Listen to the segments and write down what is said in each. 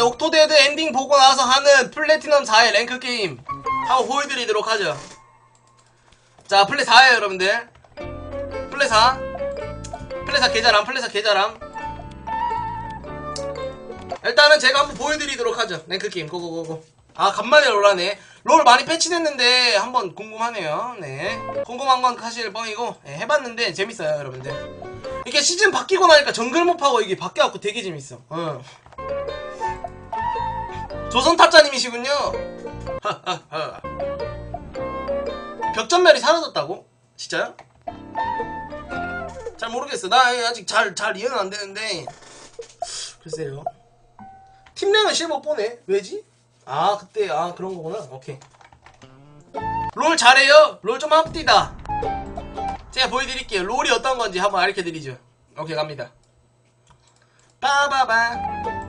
여러분들 옥토데드 엔딩 보고 나서 하는 플래티넘 4의 랭크 게임 한번 보여드리도록 하죠. 자, 플레 4에요, 여러분들. 플레 4. 플레 4 계좌람, 플레 4 계좌람. 일단은 제가 한번 보여드리도록 하죠. 랭크 게임, 고고고고. 아, 간만에 롤하네. 롤 많이 패치됐는데 한번 궁금하네요. 네. 궁금한 건 사실 뻥이고, 네, 해봤는데 재밌어요, 여러분들. 이게 시즌 바뀌고 나니까 정글몹하고 이게 바뀌어갖고 되게 재밌어. 어. 조선 타짜님이시군요. 벽전멸이 사라졌다고? 진짜요? 잘 모르겠어. 나 아직 잘, 잘 이해는 안 되는데. 글쎄요. 팀랭은 실버 보네. 왜지? 아, 그때, 아, 그런 거구나. 오케이. 롤 잘해요? 롤 좀 합디다. 제가 보여드릴게요. 롤이 어떤 건지 한번 알려드리죠. 오케이, 갑니다. 빠바바.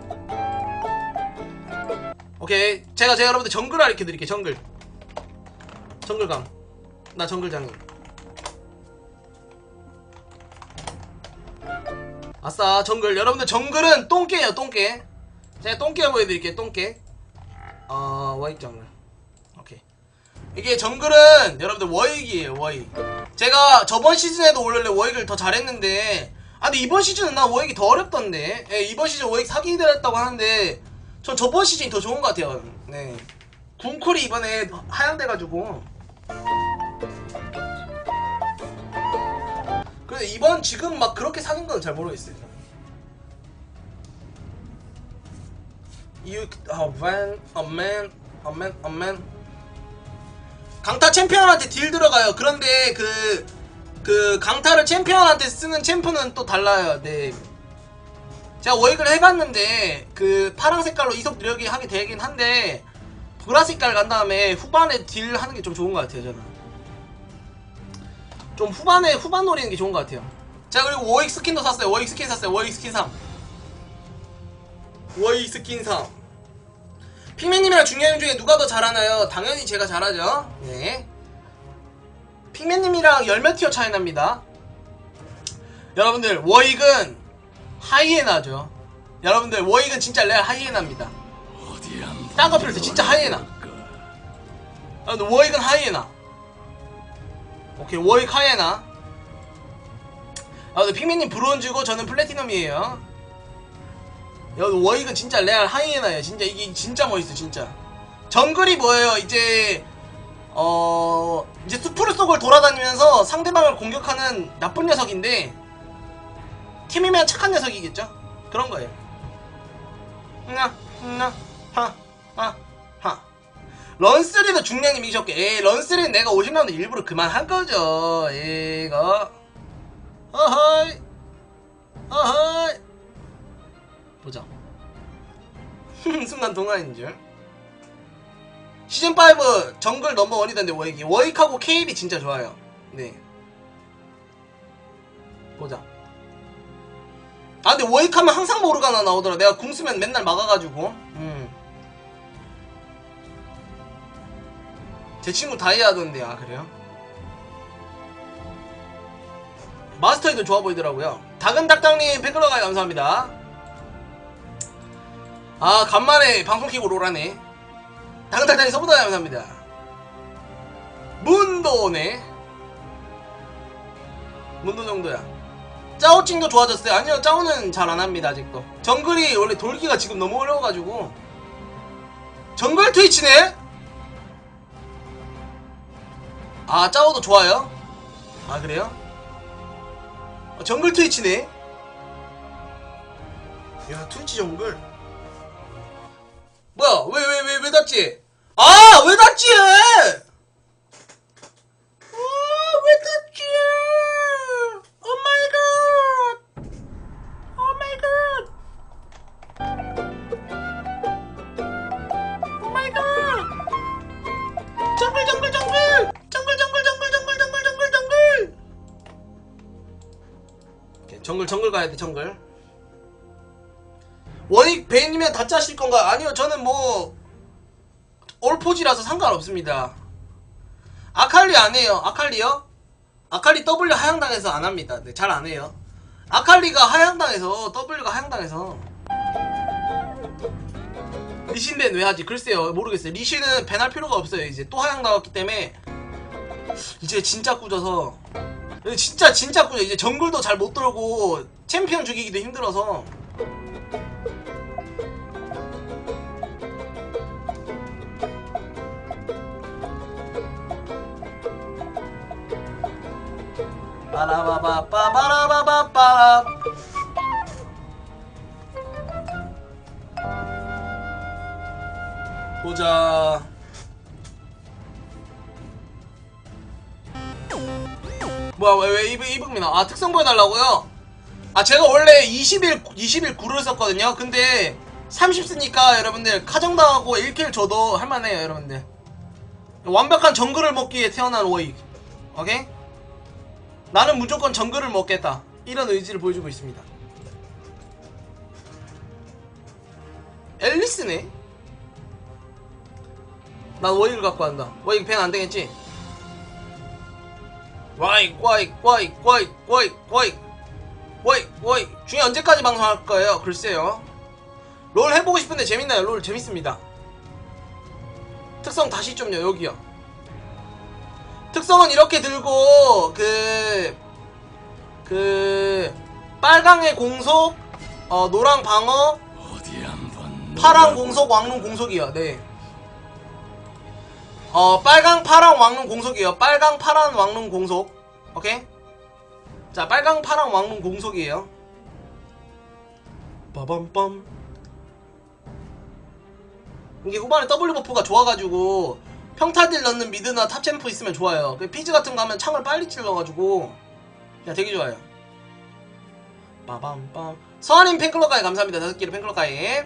오케이. 제가, 제가 여러분들 정글 알려드릴게요, 정글. 정글감. 나 정글장님. 아싸, 정글. 여러분들 정글은 똥개예요, 똥개. 제가 똥개 보여드릴게요, 똥개. 어, 워익 정글. 오케이. 이게 정글은 여러분들 워익이에요, 워익. 제가 저번 시즌에도 원래 워익을 더 잘했는데, 아, 근데 이번 시즌은 나 워익이 더 어렵던데. 예, 이번 시즌 워익 사기 들었다고 하는데, 전 저번 시즌이 더 좋은 것 같아요. 네. 군콜이 이번에 하향돼가지고. 근데 이번 지금 막 그렇게 사귄 건잘 모르겠어요. You, a man, a man, a man, a man. 강타 챔피언한테 딜 들어가요. 그런데 그, 그 강타를 챔피언한테 쓰는 챔프는 또 달라요. 네. 제가 워익을 해봤는데 그 파란 색깔로 이속 느려기 하게 되긴 한데 보라 색깔 간 다음에 후반에 딜 하는 게 좀 좋은 것 같아요. 저는. 좀 후반에 후반 노리는 게 좋은 것 같아요. 자 그리고 워익 스킨도 샀어요. 워익 스킨 샀어요. 워익 스킨 3. 워익 스킨 3. 핑맨님이랑 중요한 중에 누가 더 잘하나요? 당연히 제가 잘하죠. 네. 핑맨님이랑 열몇 티어 차이 납니다. 여러분들 워익은 하이에나죠. 여러분들 워익은 진짜 레알 하이에나입니다. 딴거 필요 없어. 진짜 하이에나. 여러분들 워익은 하이에나. 오케이 워익 하이에나. 여러분들 핑맨님 브론즈고 저는 플래티넘이에요. 여기 워익은 진짜 레알 하이에나예요. 진짜 이게 진짜 멋있어 진짜. 정글이 뭐예요? 이제 어 이제 숲을 속을 돌아다니면서 상대방을 공격하는 나쁜 녀석인데 팀이면 착한 녀석이겠죠? 그런 거예요. 나, 나, 하, 하, 하. 런쓰리도 중량님 이셨게. 에이, 런쓰리는 내가 50라운드 일부러 그만한 거죠. 이거. 어허이. 어허이. 보자. 순간 동안인 줄. 시즌5 정글 넘버원이던데 워익이. 워익하고 케일이 진짜 좋아요. 네. 보자. 워익하면 항상 모르가나 나오더라. 내가 궁 쓰면 맨날 막아가지고. 음. 제 친구 다이아 하던데 아 그래요? 마스터에도 좋아 보이더라고요. 다근닭당님 팬클러가 감사합니다. 아 간만에 방송 키고 롤하네. 다근닭당님 서부다 감사합니다. 문도네. 문도 정도야. 짜오찡도 좋아졌어요. 아니요, 짜오는 잘 안 합니다, 아직도. 정글이 원래 돌기가 지금 너무 어려워가지고. 정글 트위치네? 아, 짜오도 좋아요? 아, 그래요? 어, 정글 트위치네? 야, 트위치 정글. 뭐야, 왜, 왜, 왜, 왜 닫지? 아, 왜 닫지? 아, 왜 닫지? 정글 정글 정글! 정글 정글 정글 정글 정글 정글 정글! 오케이, 정글 정글 가야 돼 정글. 원익 베인이면 다 짜실 건가? 아니요 저는 뭐 올포지라서 상관없습니다. 아칼리 안 해요. 아칼리요? 아칼리 W 하향당해서 안 합니다. 네, 잘 안 해요. 아칼리가 하향당해서 W가 하향당해서 리신 밴왜 하지? 글쎄요. 모르겠어요. 리신은 밴할 필요가 없어요. 이제 또 하향 나왔기 때문에 이제 진짜 꾸져서. 진짜 진짜 꾸져. 이제 정글도 잘 못 돌고 챔피언 죽이기도 힘들어서. 빠라바바 빠바라바바빠. 보 뭐야 왜, 왜 이북, 이북미나 아 특성 보여달라고요? 아 제가 원래 20일 20일 구를 썼거든요 근데 30 쓰니까 여러분들 카정당하고 1킬 줘도 할만해요 여러분들 완벽한 정글을 먹기에 태어난 워익 오케이? 나는 무조건 정글을 먹겠다 이런 의지를 보여주고 있습니다 앨리스네? 난 워익을 갖고 한다 워익 밴 안되겠지? 와익 와익 와익 와익 와익 와익 와익 와익 중에 언제까지 방송할 거예요? 글쎄요. 롤 해보고 싶은데 재밌나요? 롤 재밌습니다. 특성 다시 좀요 여기요. 특성은 이렇게 들고 그... 그... 빨강의 공속 어 노랑 방어 파랑 공속 왕룬 공속이요. 네 어, 빨강, 파랑, 왕룬 공속이에요. 빨강, 파란, 왕룬 공속. 오케이? 자, 빨강, 파랑, 왕룬 공속이에요. 빠밤빰. 이게 후반에 W 버프가 좋아가지고 평타딜 넣는 미드나 탑챔프 있으면 좋아요. 그 피즈 같은 거 하면 창을 빨리 찔러가지고 그냥 되게 좋아요. 빠밤빰. 서한님 팬클럽 가입 감사합니다. 다섯 개로 팬클럽 가입.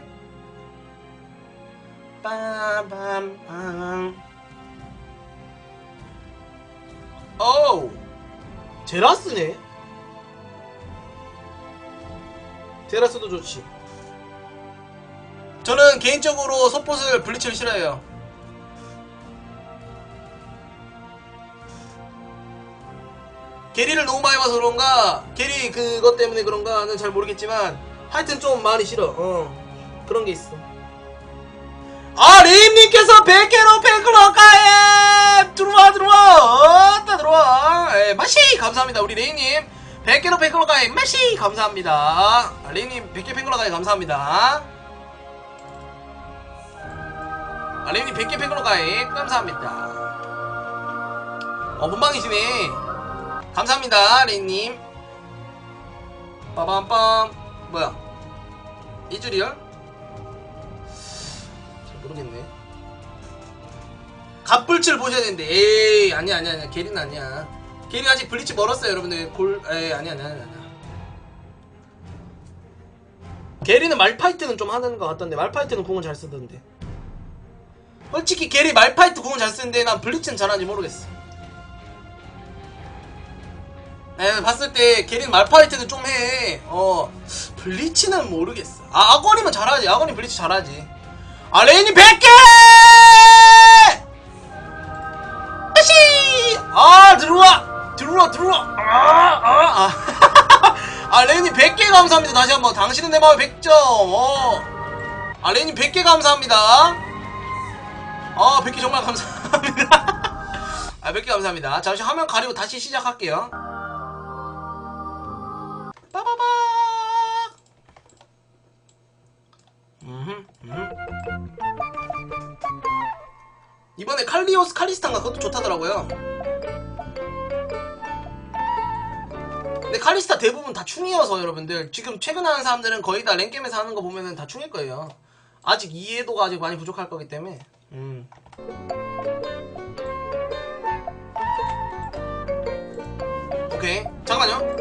빠밤빰. 어우 제라스네. 제라스도 좋지. 저는 개인적으로 서폿을 블리츠를 싫어해요. 게리를 너무 많이 봐서 그런가 게리 그것 때문에 그런가는 잘 모르겠지만 하여튼 좀 많이 싫어. 어 그런 게 있어. 아 레임님께서 100개로 팬클럽 가입 들어와 들어와 어따 들어와 예, 마시 감사합니다. 우리 레임님 100개로 팬클럽 가입 마시! 감사합니다. 아, 레임님 100개 팬클럽 가입 감사합니다. 아, 레임님 100개 팬클럽 가입 감사합니다. 어 본방이시네. 감사합니다 레임님. 빠밤빰. 뭐야? 이줄이요? 모르겠네. 갑불칠 보셔야 되는데, 에이, 아니야, 아니야, 아니야. 게리는 아니야. 게리 아직 블리치 멀었어요, 여러분들. 골, 에이, 아니야, 아니야, 아니야. 게리는 말파이트는 좀 하는 것 같던데, 말파이트는 궁을 잘 쓰던데. 솔직히 게리 말파이트 궁을 잘 쓰는데, 난 블리치는 잘하는지 모르겠어. 에, 봤을 때, 게리는 말파이트는 좀 해. 어, 블리치는 모르겠어. 아, 아거리면 잘하지. 아거리 블리치 잘하지. 아 레인이 100개! 아씨! 아 들어와! 들어와 들어와! 아, 아, 아. 아 레인이 100개 감사합니다 다시 한번 당신은 내 마음에 100점 어. 아 레인이 100개 감사합니다 아 100개 정말 감사합니다 아 100개 감사합니다 잠시 화면 가리고 다시 시작할게요 빠바바. 이번에 칼리오스 칼리스탄가 그것도 좋다더라고요. 근데 칼리스타 대부분 다 충이어서 여러분들 지금 최근 하는 사람들은 거의 다 랭겜에서 하는 거 보면은 다 충일 거예요. 아직 이해도가 아직 많이 부족할 거기 때문에. 음. 오케이 잠깐만요.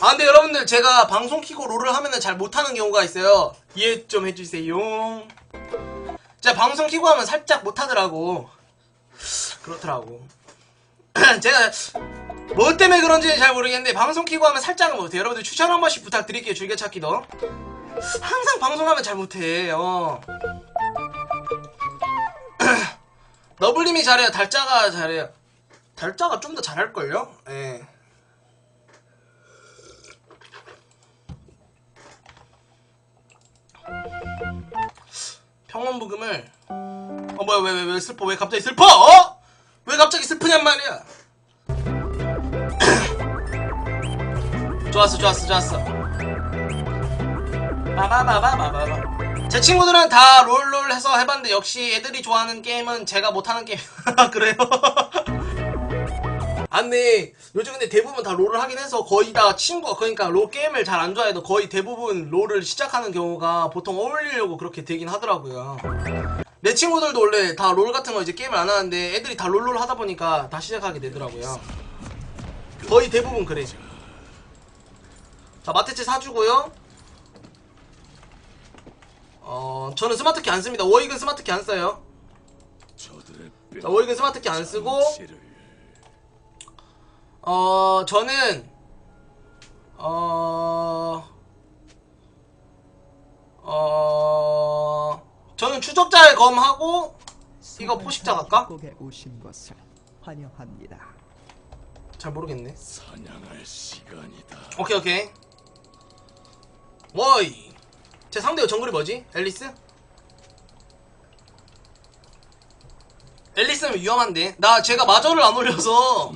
아 근데 여러분들 제가 방송 키고 롤을 하면은 잘 못하는 경우가 있어요. 이해 좀 해주세요. 제가 방송 키고 하면 살짝 못하더라고. 그렇더라고. 제가 뭐 때문에 그런지 잘 모르겠는데 방송 키고 하면 살짝은 못해요. 여러분들 추천 한 번씩 부탁드릴게요 즐겨찾기도 항상 방송하면 잘 못해 어. 너블님이 잘해요 달짜가 잘해요. 달짜가 좀 더 잘할걸요? 예. 평원 부금을. 어 뭐야 왜 왜 왜 슬퍼? 왜 갑자기 슬퍼? 어? 왜 갑자기 슬프냔 말이야. 좋았어 좋았어 좋았어. 바바바바바바바. 제 친구들은 다 롤롤 해서 해봤는데 역시 애들이 좋아하는 게임은 제가 못하는 게임. 그래요? 안돼 요즘 근데 대부분 다 롤을 하긴 해서 거의 다 친구 그러니까 롤 게임을 잘 안 좋아해도 거의 대부분 롤을 시작하는 경우가 보통 어울리려고 그렇게 되긴 하더라고요. 내 친구들도 원래 다 롤 같은 거 이제 게임을 안 하는데 애들이 다 롤롤 하다 보니까 다 시작하게 되더라고요. 거의 대부분 그래 자 마테체 사주고요. 어 저는 스마트키 안 씁니다. 워익은 스마트키 안 써요. 자 워익은 스마트키 안 쓰고 를 어, 저는, 어, 어, 저는 추적자의 검하고, 이거 포식자 갈까? 오신 것을 환영합니다. 잘 모르겠네. 사냥할 시간이다. 오케이, 오케이. 워이. 제 상대 정글이 뭐지? 앨리스? 앨리스는 위험한데. 나 제가 마저를 안 올려서.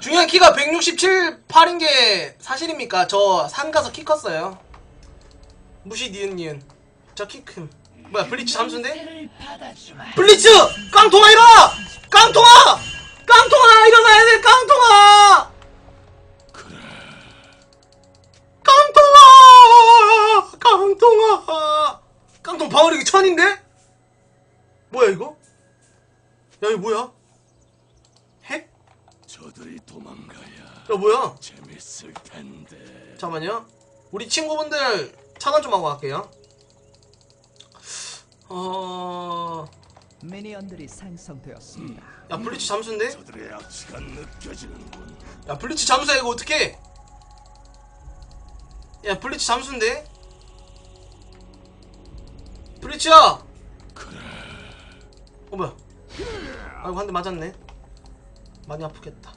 중요한 키가 167, 8인 게 사실입니까? 저 산 가서 키 컸어요. 무시 니은 니은. 저키 큼. 뭐야 블리츠 잠수인데? 블리츠! 깡통아 일어나! 깡통아! 깡통아 일어나야 돼 깡통아! 깡통아! 깡통아! 깡통 방어력이 천인데? 뭐야 이거? 야 이거 뭐야? 핵? 저들이 야 뭐야? 재밌을 텐데. 잠깐만요. 우리 친구분들 차단 좀 하고 갈게요. 어... 미니언들이 생성되었습니다. 야 블리츠 잠수인데? 저들의 악취가 느껴지는군. 야 블리츠 잠수야 이거 어떡해? 야 블리츠 잠수인데? 블리츠야! 어 뭐야? 아이고 한 대 맞았네. 많이 아프겠다.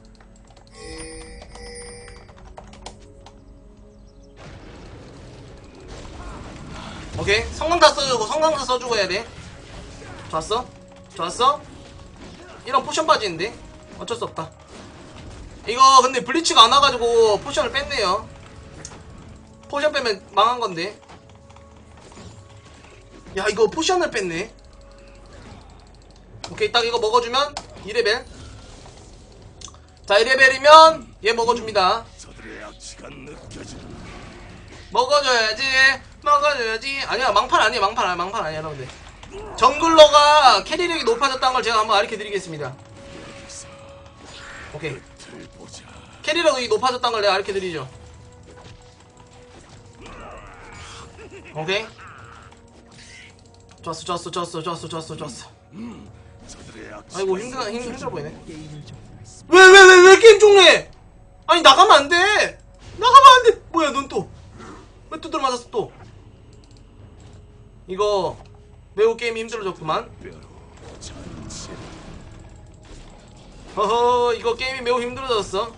오케이 성광타 써주고 성광타 써주고 해야 돼. 좋았어? 좋았어? 이런 포션 빠지는데? 어쩔 수 없다. 이거 근데 블리츠가 안 와가지고 포션을 뺐네요. 포션 빼면 망한 건데. 야 이거 포션을 뺐네. 오케이 딱 이거 먹어주면 2레벨. 자 2레벨이면 얘 먹어줍니다. 먹어줘야지 먹어줘야지. 아니야 망판 아니야 망판 아니야 망판 아니야 여러분들. 정글러가 캐리력이 높아졌다는 걸 제가 한번 가르쳐드리겠습니다. 오케이. 캐리력이 높아졌다는 걸 내가 가르쳐드리죠. 오케이. 좋았어 좋았어 좋았어 좋았어 좋았어 좋았어. 아이고 힘들어 힘, 힘들어 보이네. 왜 왜 왜 왜 게임 종료해? 아니 나가면 안돼. 나가면 안돼. 뭐야 넌 또. 왜 두드려 맞았어 또 이거 매우 게임이 힘들어졌구만. 허허 이거 게임이 매우 힘들어졌어.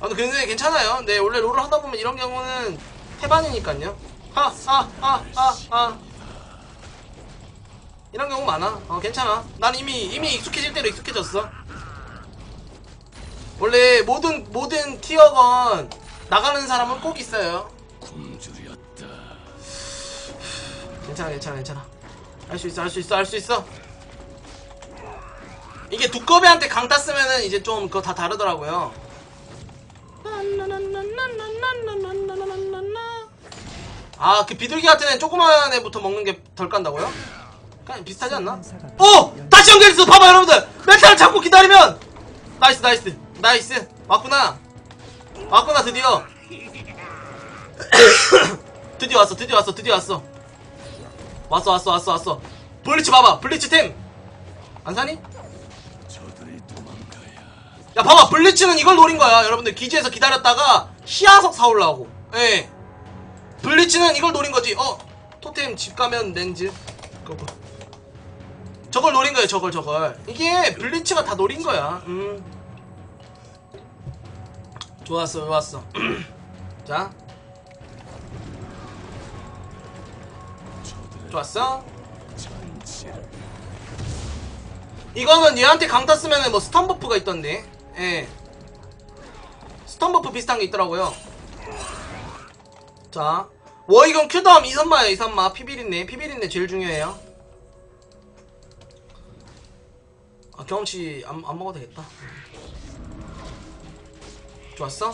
아 근데 괜찮아요. 네 원래 롤을 하다 보면 이런 경우는 태반이니까요. 하하하하하. 이런 경우 많아. 어 괜찮아. 난 이미 이미 익숙해질 대로 익숙해졌어. 원래 모든 모든 티어건 나가는 사람은 꼭 있어요 괜찮아 괜찮아 괜찮아. 할 수 있어 할 수 있어 할 수 있어. 이게 두꺼비한테 강타 쓰면은 이제 좀 그거 다 다르더라고요. 아 그 비둘기 같은 애는 조그만 애부터 먹는 게덜 간다고요? 그냥 비슷하지 않나? 어! 다시 연결했어 봐봐 여러분들! 메탈을 잡고 기다리면! 나이스 나이스 나이스. 맞구나. 왔구나 드디어. 드디어 왔어 드디어 왔어 드디어 왔어 왔어 왔어 왔어 왔어. 블리츠 봐봐 블리츠 템. 안사니? 야. 봐봐 블리츠는 이걸 노린 거야. 여러분들 기지에서 기다렸다가 희화석 사올라고. 예. 블리츠는 이걸 노린 거지. 어 토템 집 가면 렌즈 그거 봐. 저걸 노린 거예요 저걸 저걸. 이게 블리츠가 다 노린 거야. 음. 좋았어 좋았어. 자 좋았어 이거는 얘한테 강타 쓰면은 뭐 스턴 버프가 있던데. 예. 스턴 버프 비슷한 게 있더라고요. 자. 워이건 큐덤 이선마야 이선마. 피비린내. 피비린내 제일 중요해요. 아, 경험치 안, 안 먹어도 되겠다. 좋았어?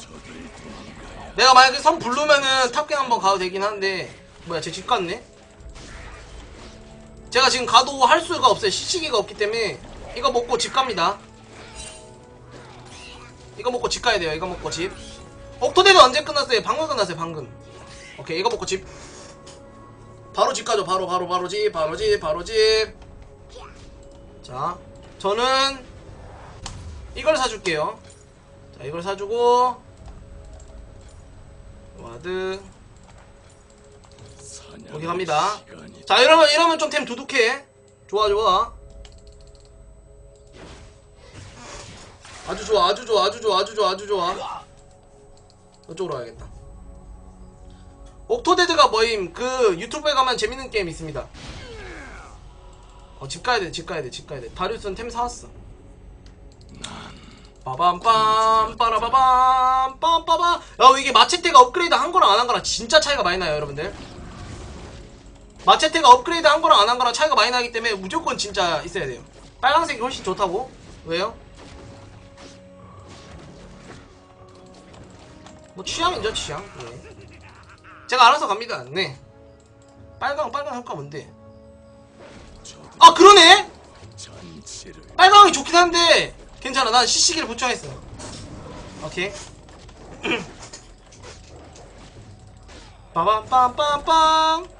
내가 만약에 선 부르면은 탑갱 한번 가도 되긴 한데 뭐야 쟤 집 갔네? 제가 지금 가도 할 수가 없어요. 시치기가 없기 때문에 이거 먹고 집 갑니다. 이거 먹고 집 가야 돼요. 이거 먹고 집. 옥토데는 언제 끝났어요? 방금 끝났어요 방금. 오케이 이거 먹고 집. 바로 집 가죠. 바로 바로 바로 집 바로 집 바로 집자 저는 이걸 사줄게요. 자 이걸 사주고 와드 여기 갑니다. 자 이러면 이러면 좀 템 두둑해. 좋아 좋아. 아주 좋아 아주 좋아 아주 좋아 아주 좋아 아주 좋아. 이쪽으로 가야겠다. 옥토데드가 뭐임? 그 유튜브에 가면 재밌는 게임 있습니다. 어 집 가야 돼 집 가야 돼 집 가야 돼. 다리우스는 템 사왔어. 빠밤빰 빠라바밤 빰빠밤. 야 이게 마체테가 업그레이드 한 거랑 안 한 거랑 진짜 차이가 많이 나요 여러분들 마체테가 업그레이드 한 거랑 안 한 거랑 차이가 많이 나기 때문에 무조건 진짜 있어야 돼요. 빨강색이 훨씬 좋다고? 왜요? 뭐 취향이죠 취향. 네. 제가 알아서 갑니다. 네. 빨강 빨강 효과 뭔데? 아 그러네. 빨강이 좋긴 한데 괜찮아. 난 시시기를 보충했어. 오케이. 빠밤빰빰빰.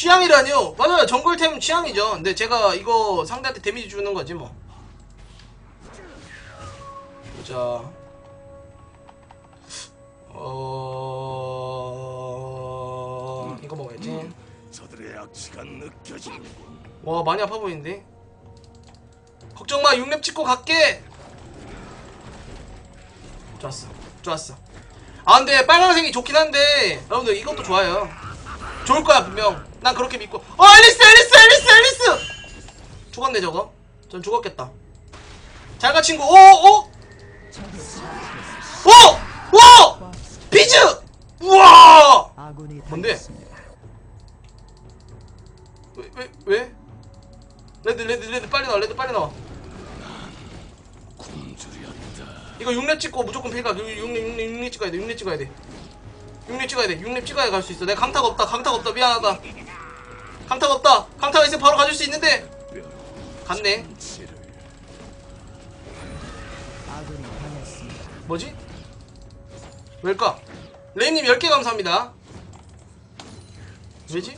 취향이라뇨? 맞아요. 정글템 취향이죠. 근데 제가 이거 상대한테 데미지 주는 거지 뭐. 보자. 어... 이거 먹어야지. 저들의 악취가 느껴지는군 와 많이 아파 보이는데 걱정 마 6렙 찍고 갈게 좋았어 좋았어 아 근데 빨간색이 좋긴 한데 여러분들 이것도 좋아요 좋을 거야 분명 난 그렇게 믿고 어 앨리스 앨리스 앨리스 앨리스 죽었네 저거 전 죽었겠다 잘가 친구 오오 오! 오! 비즈! 우와! 뭔데? 왜, 왜, 왜? 레드, 레드, 레드, 빨리 나와, 레드, 빨리 나와. 이거 6렙 찍고 무조건 필각 6렙 6렙 6렙 찍어야 돼 6렙 찍어야 돼 6렙 찍어야 돼 6렙 찍어야 갈 수 있어 내가 강타가 없다 강타가 없다 미안하다 강타가 없다 강타가 있으면 바로 가줄 수 있는데 갔네. 뭐지? 왜일까? 레이님 10개 감사합니다 왜지?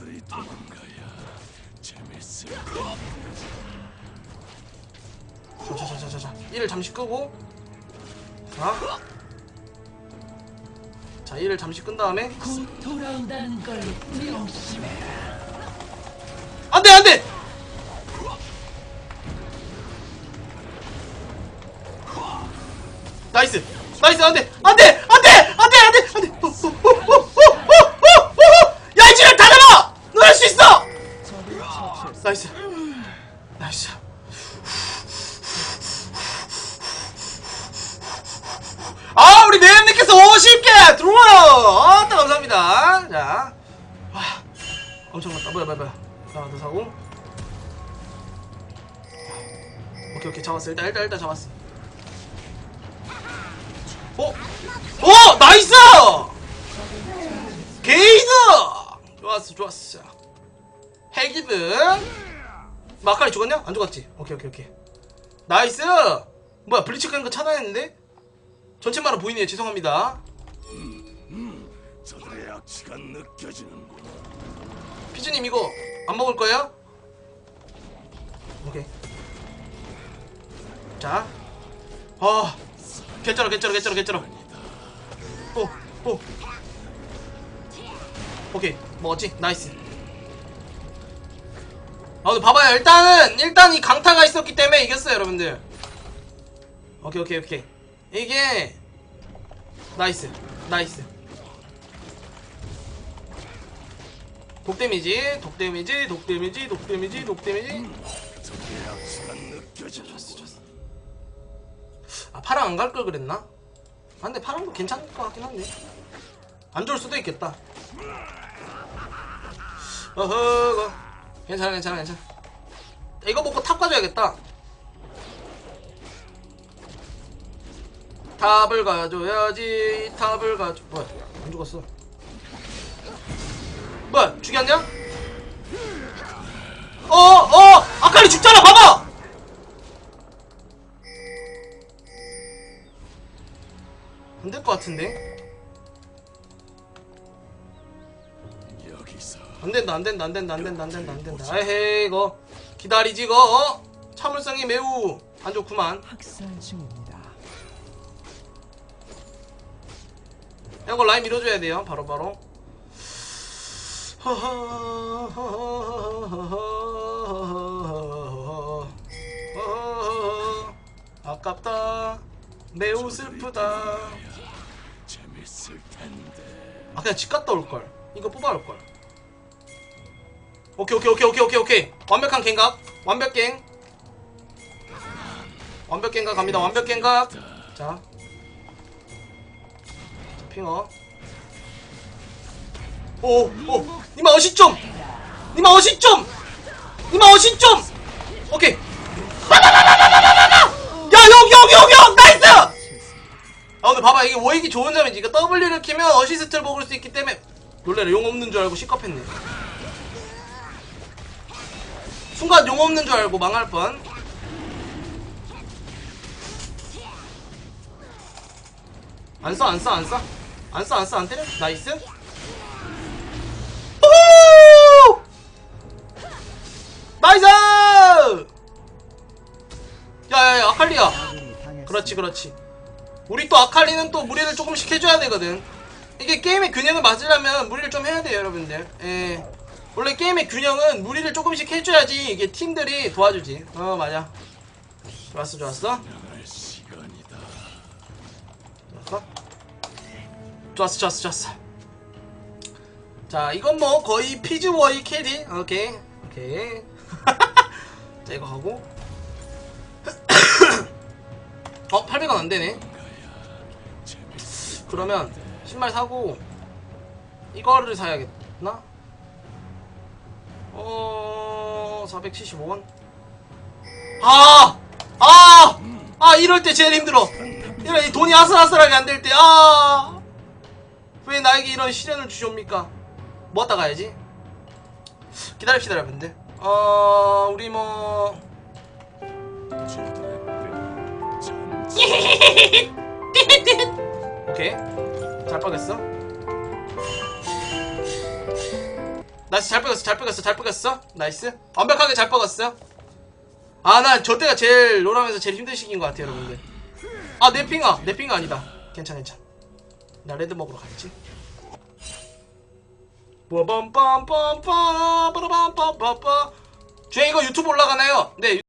자자자자자 1을 잠시 끄고 자. 자 1을 잠시 끈 다음에 곧 돌아온다는 걸 명심해. 안돼 안돼! 나이스 나이스 안돼 안돼 오케이 오케이 잡았어 일단 일단 일단 잡았어 어? 어 나이스 게이드 좋았어 좋았어 헬기드 마카리 죽었냐? 안 죽었지? 오케이 오케이 오케이 나이스 뭐야 블리츠 끄는 거 차단했는데? 전체만으로 보이네요 죄송합니다 저들의 악취가 느껴지는군. 피즈님 이거 안 먹을 거예요? 오케이 자. 어, 개쩔어 개쩔어 개쩔어 개쩔어. 오, 오. 오케이 먹었지? 나이스. 아 근데 봐봐요. 일단은 일단 이 강타가 있었기 때문에 이겼어요 여러분들. 오케이 오케이 오케이. 이게 나이스 나이스. 독 데미지 독 데미지 독 데미지 독 데미지 독 데미지 아 파랑 안 갈 걸 그랬나? 아 근데 파랑도 괜찮을 것 같긴 한데. 안 좋을 수도 있겠다. 어허 괜찮아 괜찮아 괜찮아. 이거 먹고 탑 가져야겠다. 탑을 가져야지 탑을 가져 뭐야 안 죽었어. 뭐야 죽였냐? 어어! 아까리 죽잖아 봐봐 같은데? 여기서. 안 된다 안 된다 안 된다 안 된다 안 된다 안 된다. 에헤이 이거. 기다리지 이거. 어? 참을성이 매우 안 좋구만. 이거 라인 밀어줘야 돼요 바로 바로. 아깝다. 매우 슬프다. 아 그냥 집 갔다 올걸. 이거 뽑아올걸. 오케이 오케이 오케이 오케이 오케이 오케이. 완벽한 갱각. 완벽 갱. 완벽 갱각 갑니다. 완벽 갱각. 자. 자, 핑어. 오오. 니마 어시 좀. 니마 어시 좀. 니마 어시 좀. 오케이. 야여기여기여기! 나이스 아 근데 봐봐 이게 워익이 좋은 점이지 이거 W를 키면 어시스트를 먹을 수 있기 때문에 놀래라 용 없는 줄 알고 시겁했네 순간 용 없는 줄 알고 망할 뻔 안 써, 안 써, 안 써. 안 때려. 나이스. 우후! 나이스! 야, 야, 야, 아칼리야. 아군이 당했습니다. 그렇지 그렇지 우리 또 아칼리는 또 무리를 조금씩 해줘야 되거든. 이게 게임의 균형을 맞으려면 무리를 좀 해야 돼요 여러분들. 예. 원래 게임의 균형은 무리를 조금씩 해줘야지 이게 팀들이 도와주지. 어 맞아. 좋았어 좋았어. 좋았어? 좋았어 좋았어 좋았어. 자 이건 뭐 거의 피즈워이 캐리? 오케이 오케이. 자 이거 하고. 어 800원 안되네 그러면 신발 사고 이거를 사야겠나? 어... 475원? 아! 아! 아 이럴 때 제일 힘들어 이런 이 돈이 아슬아슬하게 안 될 때 아! 왜 나에게 이런 시련을 주시옵니까? 모았다 가야지 기다립시다 여러분들 어... 우리 뭐... 오케이. 잘 빠겠어? 나이스 잘 빠겠어 잘 빠겠어 잘 빠겠어? 나이스. 완벽하게 잘 빠졌어. 아나 저 때가 제일 롤하면서 제일 힘든 시기인 것 같아요 여러분들. 아내 핑아. 내 핑아 아니다. 괜찮아 괜찮아. 나 레드 먹으러 가야지. 빰빰빰빰빰 빠라빰빰빰빰. 주행 이거 유튜브 올라가나요? 네